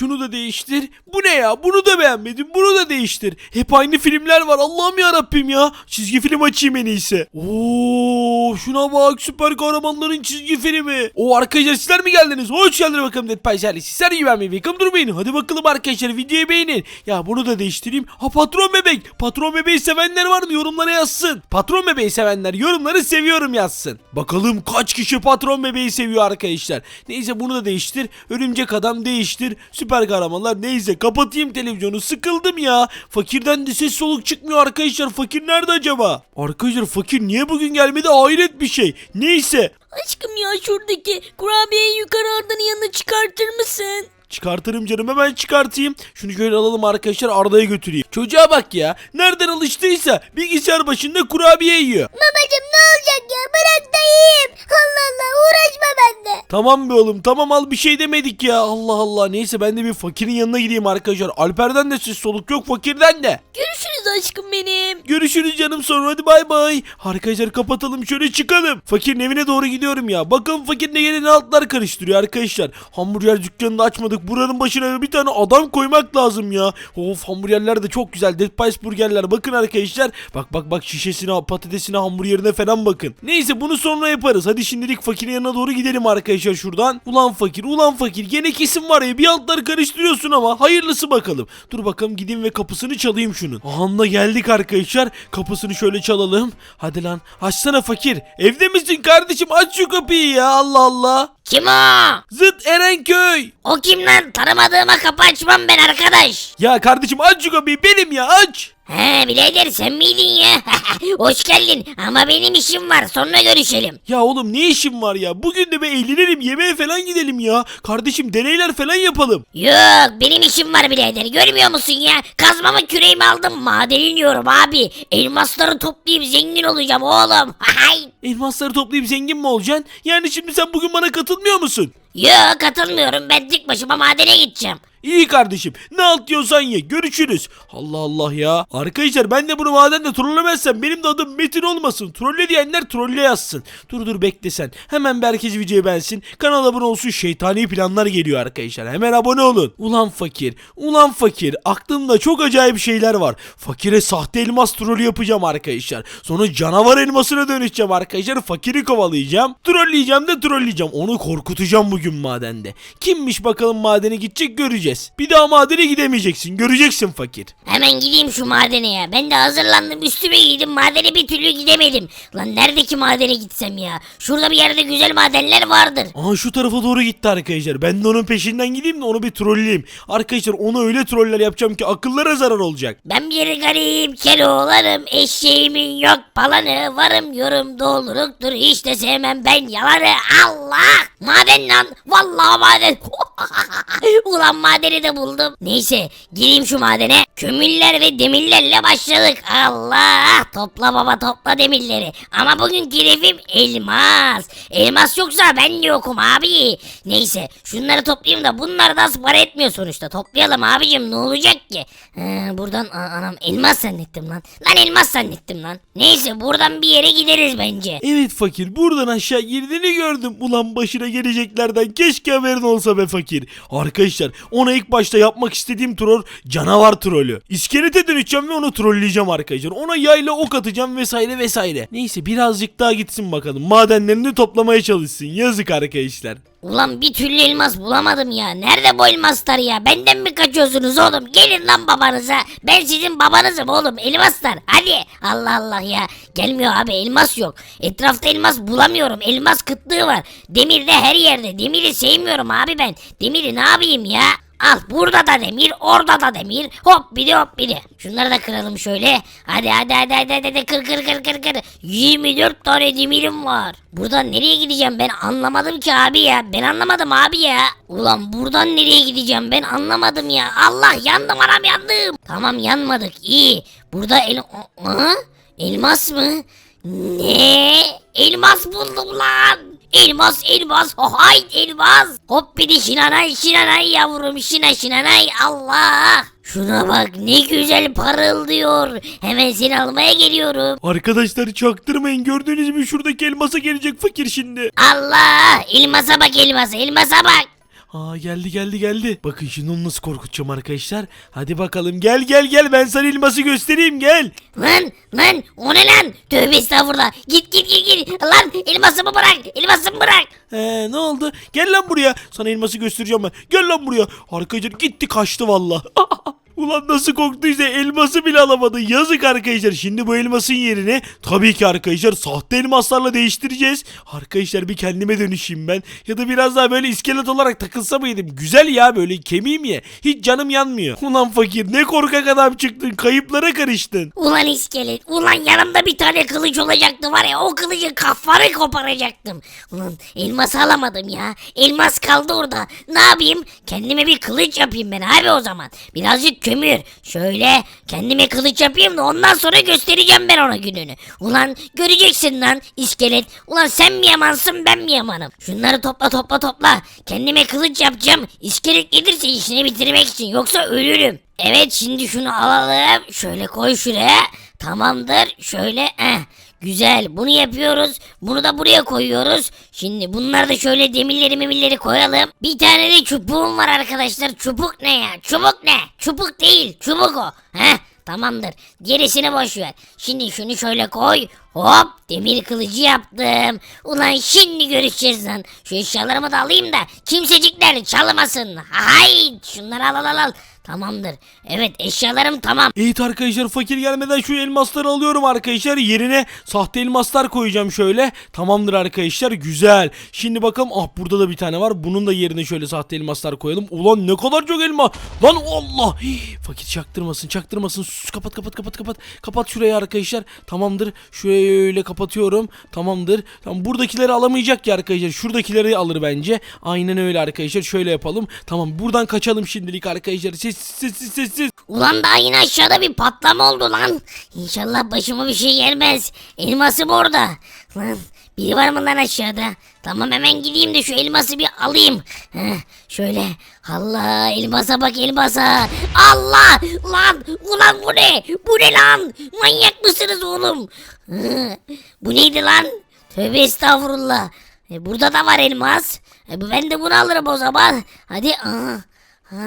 Şunu da değiştir. Bu ne ya? Bunu da beğenmedim. Bunu da değiştir. Hep aynı filmler var. Allah'ım ya Rabbim ya. Çizgi film açayım en iyisi. Oo, şuna bak süper kahramanların çizgi filmi. O arkadaşlar sizler mi geldiniz? Hoş geldiniz bakalım Dead ailesi. Sizler iyi beğenmeyi ve durmayın. Hadi bakalım arkadaşlar videoyu beğenin. Ya bunu da değiştireyim. Ha patron bebek. Patron bebeği sevenler var mı? Yorumlara yazsın. Patron bebeği sevenler yorumları seviyorum yazsın. Bakalım kaç kişi patron bebeği seviyor arkadaşlar. Neyse bunu da değiştir. Örümcek adam değiştir. Süper kahramanlar neyse kapatayım televizyonu. Sıkıldım ya. Fakirden de ses soluk çıkmıyor arkadaşlar. Fakir nerede acaba? Arkadaşlar fakir niye bugün gelmedi? Hayret bir şey. Neyse. Aşkım ya şuradaki kurabiyeyi yukarı Arda'nın yanına çıkartır mısın? Çıkartırım canım hemen çıkartayım. Şunu şöyle alalım arkadaşlar Arda'ya götüreyim. Çocuğa bak ya. Nereden alıştıysa bilgisayar başında kurabiye yiyor. Babacım olacak ya bırak da yiyeyim. Allah Allah uğraşma bende. Tamam be oğlum tamam al bir şey demedik ya. Allah Allah neyse ben de bir fakirin yanına gideyim arkadaşlar. Alper'den de ses soluk yok fakirden de. Görüşürüz aşkım benim. Görüşürüz canım sonra hadi bay bay. Arkadaşlar kapatalım şöyle çıkalım. Fakirin evine doğru gidiyorum ya. Bakalım fakir ne geleni altlar karıştırıyor arkadaşlar. Hamburger dükkanını da açmadık. Buranın başına bir tane adam koymak lazım ya. Of hamburgerler de çok güzel. Dead Pies burgerler. Bakın arkadaşlar. Bak bak bak şişesine patatesine hamburgerine falan bakın. Neyse bunu sonra yaparız. Hadi şimdilik fakirin yanına doğru gidelim arkadaşlar şuradan. Ulan fakir ulan fakir. Gene kesin var ya bir altlar karıştırıyorsun ama. Hayırlısı bakalım. Dur bakalım gideyim ve kapısını çalayım şunun. Aha geldik arkadaşlar. Kapısını şöyle çalalım. Hadi lan açsana fakir. Evde misin kardeşim? Aç şu kapıyı ya Allah Allah. Kim o? Zıt Erenköy. O kim lan? Tanımadığıma kapı açmam ben arkadaş. Ya kardeşim aç şu kapıyı benim ya aç. He birader sen miydin ya? Hoş geldin ama benim işim var sonra görüşelim. Ya oğlum ne işin var ya? Bugün de be eğlenelim yemeğe falan gidelim ya. Kardeşim deneyler falan yapalım. Yok benim işim var birader görmüyor musun ya? Kazmamı küreğimi aldım maden iniyorum abi. Elmasları toplayıp zengin olacağım oğlum. Elmasları toplayıp zengin mi olacaksın? Yani şimdi sen bugün bana katılmıyor musun? Yok katılmıyorum ben tek başıma madene gideceğim. İyi kardeşim. Ne alt diyorsan ye. Görüşürüz. Allah Allah ya. Arkadaşlar ben de bunu madende trollemezsem benim de adım Metin olmasın. Trolle diyenler trolle yazsın. Dur dur bekle sen. Hemen bir herkes videoyu beğensin. Kanala abone olsun. Şeytani planlar geliyor arkadaşlar. Hemen abone olun. Ulan fakir. Ulan fakir. Aklımda çok acayip şeyler var. Fakire sahte elmas trolü yapacağım arkadaşlar. Sonra canavar elmasına dönüşeceğim arkadaşlar. Fakiri kovalayacağım. Trolleyeceğim de trolleyeceğim. Onu korkutacağım bugün madende. Kimmiş bakalım madene gidecek göreceğiz. Bir daha madene gidemeyeceksin. Göreceksin fakir. Hemen gideyim şu madene ya. Ben de hazırlandım üstüme giydim madene bir türlü gidemedim. Lan neredeki madene gitsem ya? Şurada bir yerde güzel madenler vardır. Aha şu tarafa doğru gitti arkadaşlar. Ben de onun peşinden gideyim de onu bir trolleyeyim. Arkadaşlar onu öyle troller yapacağım ki akıllara zarar olacak. Ben bir garip keloğlanım eşeğimin yok palanı varım yorum dolduruktur hiç de sevmem ben yalanı Allah maden lan vallahi maden. Ulan madeni de buldum. Neyse gireyim şu madene. Kömürler ve demirlerle başladık. Allah! Topla baba topla demirleri. Ama bugün hedefim elmas. Elmas yoksa ben de yokum abi. Neyse şunları toplayayım da bunlar da para etmiyor sonuçta. Toplayalım abicim ne olacak ki? He, buradan anam elmas zannettim lan. Lan elmas zannettim lan. Neyse buradan bir yere gideriz bence. Evet fakir buradan aşağı girdiğini gördüm. Ulan başına geleceklerden keşke haberin olsa be fakir. Arkadaşlar ona ilk başta yapmak istediğim troll canavar trolü. İskelete dönüşeceğim ve onu trolleyeceğim arkadaşlar. Ona yayla ok atacağım vesaire vesaire. Neyse birazcık daha gitsin bakalım. Madenlerini toplamaya çalışsın. Yazık arkadaşlar. Ulan bir türlü elmas bulamadım ya. Nerede bu elmaslar ya? Benden mi kaçıyorsunuz oğlum? Gelin lan babanıza. Ben sizin babanızım oğlum. Elmaslar. Hadi. Allah Allah ya. Gelmiyor abi elmas yok. Etrafta elmas bulamıyorum. Elmas kıtlığı var. Demir de her yerde. Demiri sevmiyorum abi ben. Demiri ne yapayım ya? Al burada da demir, orada da demir. Hop biri hop biri. Şunları da kıralım şöyle. Hadi hadi hadi hadi hadi, hadi. kır kır kır kır kır. 24 tane demirim var. Buradan nereye gideceğim ben anlamadım ki abi ya. Ben anlamadım abi ya. Ulan buradan nereye gideceğim ben anlamadım ya. Allah yandım anam yandım. Tamam yanmadık iyi. Burada el... Aa, elmas mı? Ne? Elmas buldum lan. Elmas elmas hayt elmas. Hop bir de şinanay şinanay yavrum şina şinanay Allah. Şuna bak ne güzel parıldıyor. Hemen seni almaya geliyorum. Arkadaşlar çaktırmayın. Gördüğünüz gibi şuradaki elmasa gelecek fakir şimdi. Allah elmasa bak elmasa elmasa bak. Aa geldi geldi geldi. Bakın şimdi onu nasıl korkutacağım arkadaşlar. Hadi bakalım gel gel gel ben sana elması göstereyim gel. Lan lan o ne lan? Tövbe estağfurullah. Git git git git. Lan elmasımı bırak. Elmasımı bırak. Ee, ne oldu? Gel lan buraya. Sana elması göstereceğim ben. Gel lan buraya. Arkadaşlar gitti kaçtı valla. Ulan nasıl korktuysa elması bile alamadı. Yazık arkadaşlar. Şimdi bu elmasın yerine tabii ki arkadaşlar sahte elmaslarla değiştireceğiz. Arkadaşlar bir kendime dönüşeyim ben. Ya da biraz daha böyle iskelet olarak takılsa mıydım? Güzel ya böyle kemiğim ya. Hiç canım yanmıyor. Ulan fakir ne korkak adam çıktın. Kayıplara karıştın. Ulan iskelet. Ulan yanımda bir tane kılıç olacaktı var ya. O kılıcın kafanı koparacaktım. Ulan elmas alamadım ya. Elmas kaldı orada. Ne yapayım? Kendime bir kılıç yapayım ben abi o zaman. Birazcık kömür. Şöyle kendime kılıç yapayım da ondan sonra göstereceğim ben ona gününü. Ulan göreceksin lan iskelet. Ulan sen mi yamansın ben mi yamanım? Şunları topla topla topla. Kendime kılıç yapacağım. İskelet gelirse işini bitirmek için yoksa ölürüm. Evet şimdi şunu alalım. Şöyle koy şuraya. Tamamdır. Şöyle eh. Güzel. Bunu yapıyoruz. Bunu da buraya koyuyoruz. Şimdi bunları da şöyle demirleri memirleri koyalım. Bir tane de çubuğum var arkadaşlar. Çubuk ne ya? Çubuk ne? Çubuk değil. Çubuk o. Heh. Tamamdır. Gerisini boş ver. Şimdi şunu şöyle koy. Hop demir kılıcı yaptım. Ulan şimdi görüşeceğiz lan. Şu eşyalarımı da alayım da kimsecikler çalmasın. Hay şunları al al al. Tamamdır. Evet eşyalarım tamam. Evet arkadaşlar fakir gelmeden şu elmasları alıyorum arkadaşlar. Yerine sahte elmaslar koyacağım şöyle. Tamamdır arkadaşlar güzel. Şimdi bakalım ah burada da bir tane var. Bunun da yerine şöyle sahte elmaslar koyalım. Ulan ne kadar çok elma. Lan Allah. Hii, fakir çaktırmasın çaktırmasın. Sus, kapat kapat kapat kapat. Kapat şurayı arkadaşlar. Tamamdır. Şöyle kapatıyorum. Tamamdır. Tamam buradakileri alamayacak ya arkadaşlar. Şuradakileri alır bence. Aynen öyle arkadaşlar. Şöyle yapalım. Tamam buradan kaçalım şimdilik arkadaşlar. Sessiz Ulan daha yine aşağıda bir patlama oldu lan. İnşallah başıma bir şey gelmez. Elmasım orada. Lan biri var mı lan aşağıda? Tamam hemen gideyim de şu elması bir alayım. Heh, şöyle. Allah elmasa bak elmasa. Allah lan ulan bu ne? Bu ne lan? Manyak mısınız oğlum? Bu neydi lan? Tövbe estağfurullah. E, burada da var elmas. E, bu- ben de bunu alırım o zaman. Hadi. Aa, ha.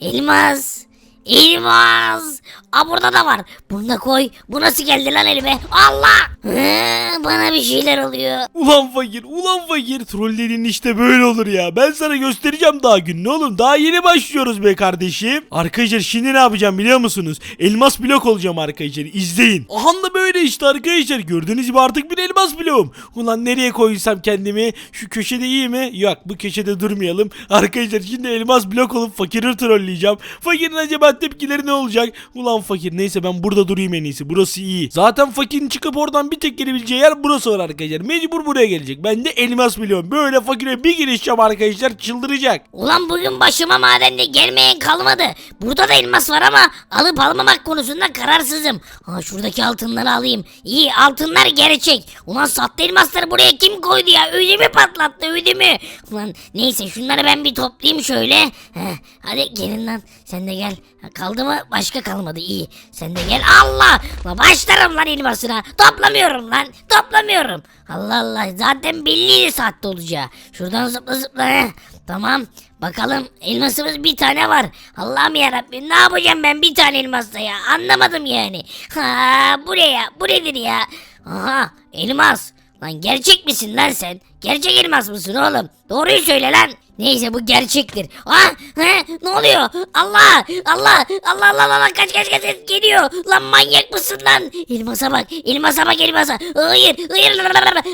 Elmas. Elmas. Aa burada da var. Bunu da koy. Bu nasıl geldi lan elime? Allah. Hı, bana bir şeyler oluyor. Ulan fakir, ulan fakir. Trollerin işte böyle olur ya. Ben sana göstereceğim daha gününü oğlum. Daha yeni başlıyoruz be kardeşim. Arkadaşlar şimdi ne yapacağım biliyor musunuz? Elmas blok olacağım arkadaşlar. İzleyin. Aha da böyle işte arkadaşlar. Gördüğünüz gibi artık bir elmas bloğum. Ulan nereye koysam kendimi? Şu köşede iyi mi? Yok bu köşede durmayalım. Arkadaşlar şimdi elmas blok olup fakiri trolleyeceğim. Fakirin acaba tepkileri ne olacak? Ulan fakir neyse ben burada durayım en iyisi. Burası iyi. Zaten fakirin çıkıp oradan bir tek gelebileceği yer burası var arkadaşlar. Mecbur buraya gelecek. Ben de elmas biliyorum. Böyle fakire bir girişeceğim arkadaşlar çıldıracak. Ulan bugün başıma madende gelmeyen kalmadı. Burada da elmas var ama alıp almamak konusunda kararsızım. Ha şuradaki altınları alayım. İyi altınlar gerçek. Ulan sahte elmasları buraya kim koydu ya? Ödümü patlattı ödümü. Ulan neyse şunları ben bir toplayayım şöyle. Heh, hadi gelin lan sen de gel. Kaldı mı? Başka kalmadı iyi. Sen de gel. Allah! Ulan başlarım lan elmasına. Toplamıyorum lan. Toplamıyorum. Allah Allah zaten belliydi saatte olacağı. Şuradan zıpla zıpla. heh. Tamam. Bakalım elmasımız bir tane var. Allah'ım yarabbim ne yapacağım ben bir tane elmasla ya anlamadım yani. Ha bu ne ya bu nedir ya? Aha elmas. Lan gerçek misin lan sen? Gerçek elmas mısın oğlum? Doğruyu söyle lan. Neyse bu gerçektir. Ah, he, ne oluyor? Allah, Allah, Allah, Allah, Allah, kaç, kaç, kaç, geliyor. Lan manyak mısın lan? Elmasa bak, elmasa bak, elmasa. Hayır, hayır,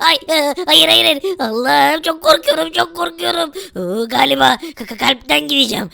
ay, e, hayır, hayır, hayır. Allah'ım çok korkuyorum, çok korkuyorum. Galiba kalpten gideceğim.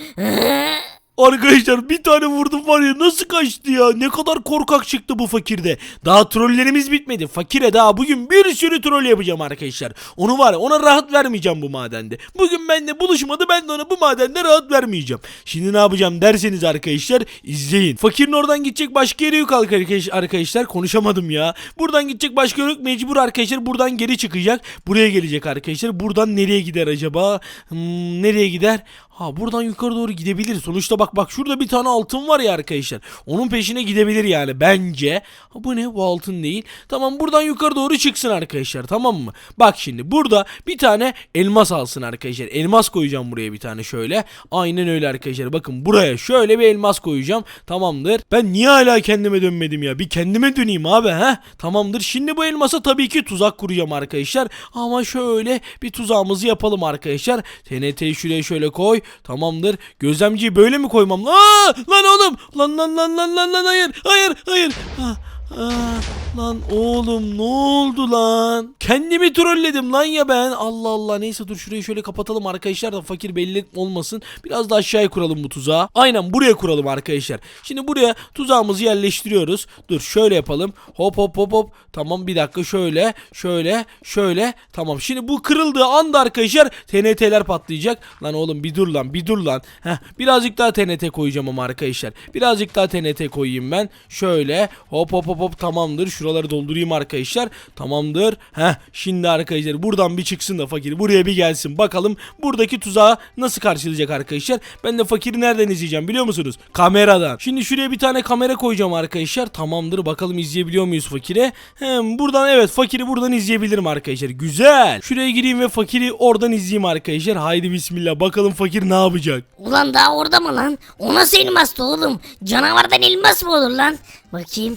Arkadaşlar bir tane vurdum var ya nasıl kaçtı ya ne kadar korkak çıktı bu fakirde. Daha trollerimiz bitmedi. Fakire daha bugün bir sürü troll yapacağım arkadaşlar. Onu var ya ona rahat vermeyeceğim bu madende. Bugün benimle buluşmadı ben de ona bu madende rahat vermeyeceğim. Şimdi ne yapacağım derseniz arkadaşlar izleyin. Fakirin oradan gidecek başka yere yok arkadaş- arkadaşlar konuşamadım ya. Buradan gidecek başka yere yok mecbur arkadaşlar buradan geri çıkacak. Buraya gelecek arkadaşlar. Buradan nereye gider acaba? Hmm, nereye gider? Ha buradan yukarı doğru gidebilir. Sonuçta bak bak şurada bir tane altın var ya arkadaşlar. Onun peşine gidebilir yani bence. Ha bu ne? Bu altın değil. Tamam buradan yukarı doğru çıksın arkadaşlar tamam mı? Bak şimdi burada bir tane elmas alsın arkadaşlar. Elmas koyacağım buraya bir tane şöyle. Aynen öyle arkadaşlar. Bakın buraya şöyle bir elmas koyacağım. Tamamdır. Ben niye hala kendime dönmedim ya? Bir kendime döneyim abi ha? Tamamdır. Şimdi bu elmasa tabii ki tuzak kuracağım arkadaşlar. Ama şöyle bir tuzağımızı yapalım arkadaşlar. TNT'yi şuraya şöyle koy. Tamamdır. Gözlemciyi böyle mi koymam? Aa, lan oğlum. Lan lan lan lan lan lan hayır. Hayır hayır. Ah, ah, lan oğlum ne oldu lan? Kendimi trolledim lan ya ben. Allah Allah neyse dur şurayı şöyle kapatalım arkadaşlar da fakir belli olmasın. Biraz da aşağıya kuralım bu tuzağı. Aynen buraya kuralım arkadaşlar. Şimdi buraya tuzağımızı yerleştiriyoruz. Dur şöyle yapalım. Hop hop hop hop. Tamam bir dakika şöyle şöyle şöyle. Tamam şimdi bu kırıldığı anda arkadaşlar TNT'ler patlayacak. Lan oğlum bir dur lan bir dur lan. Heh, birazcık daha TNT koyacağım ama arkadaşlar. Birazcık daha TNT koyayım ben. Şöyle hop hop hop hop tamamdır. Şuraları doldurayım arkadaşlar. Tamamdır. Heh şimdi arkadaşlar buradan bir çıksın da fakir buraya bir gelsin. Bakalım buradaki tuzağı nasıl karşılayacak arkadaşlar. Ben de fakiri nereden izleyeceğim biliyor musunuz? Kameradan. Şimdi şuraya bir tane kamera koyacağım arkadaşlar. Tamamdır bakalım izleyebiliyor muyuz fakiri? Hem buradan evet fakiri buradan izleyebilirim arkadaşlar. Güzel. Şuraya gireyim ve fakiri oradan izleyeyim arkadaşlar. Haydi bismillah bakalım fakir ne yapacak? Ulan daha orada mı lan? O nasıl elmastı oğlum? Canavardan elmas mı olur lan? Bakayım.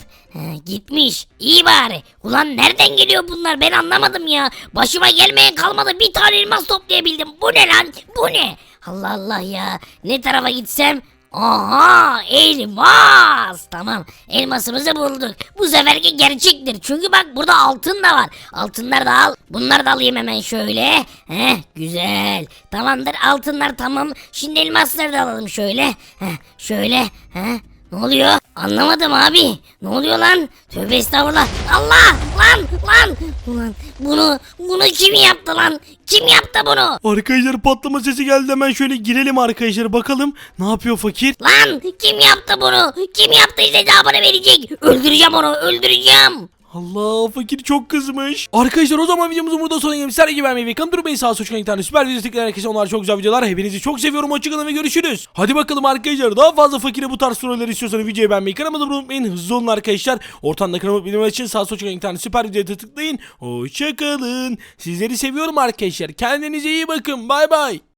Gitmiş. İyi bari. Ulan nereden geliyor bunlar? Ben anlamadım ya. Başıma gelmeyen kalmadı. Bir tane elmas toplayabildim. Bu ne lan? Bu ne? Allah Allah ya. Ne tarafa gitsem? Aha elmas. Tamam elmasımızı bulduk. Bu seferki gerçektir. Çünkü bak burada altın da var. Altınlar da al. Bunları da alayım hemen şöyle. Heh güzel. Tamamdır altınlar tamam. Şimdi elmasları da alalım şöyle. Heh şöyle. Heh ne oluyor? Anlamadım abi. Ne oluyor lan? Tövbe estağfurullah. Allah! Lan! Lan! Ulan bunu bunu kim yaptı lan? Kim yaptı bunu? Arkadaşlar patlama sesi geldi hemen şöyle girelim arkadaşlar bakalım ne yapıyor fakir? Lan kim yaptı bunu? Kim yaptıysa cevabını verecek. Öldüreceğim onu öldüreceğim. Allah fakir çok kızmış. Arkadaşlar o zaman videomuzun burada sonuna gelmiş. Sergi vermeyi ve kanı durmayın sağ olsun tane süper video tıklayan herkese onlar çok güzel videolar. Hepinizi çok seviyorum. Hoşçakalın ve görüşürüz. Hadi bakalım arkadaşlar daha fazla fakire bu tarz sorular istiyorsanız videoyu beğenmeyi kanalıma da unutmayın. Hızlı olun arkadaşlar. Ortamda kanalıma bildirim için sağ olsun tane süper videoya tıklayın. Hoşçakalın. Sizleri seviyorum arkadaşlar. Kendinize iyi bakın. Bay bay.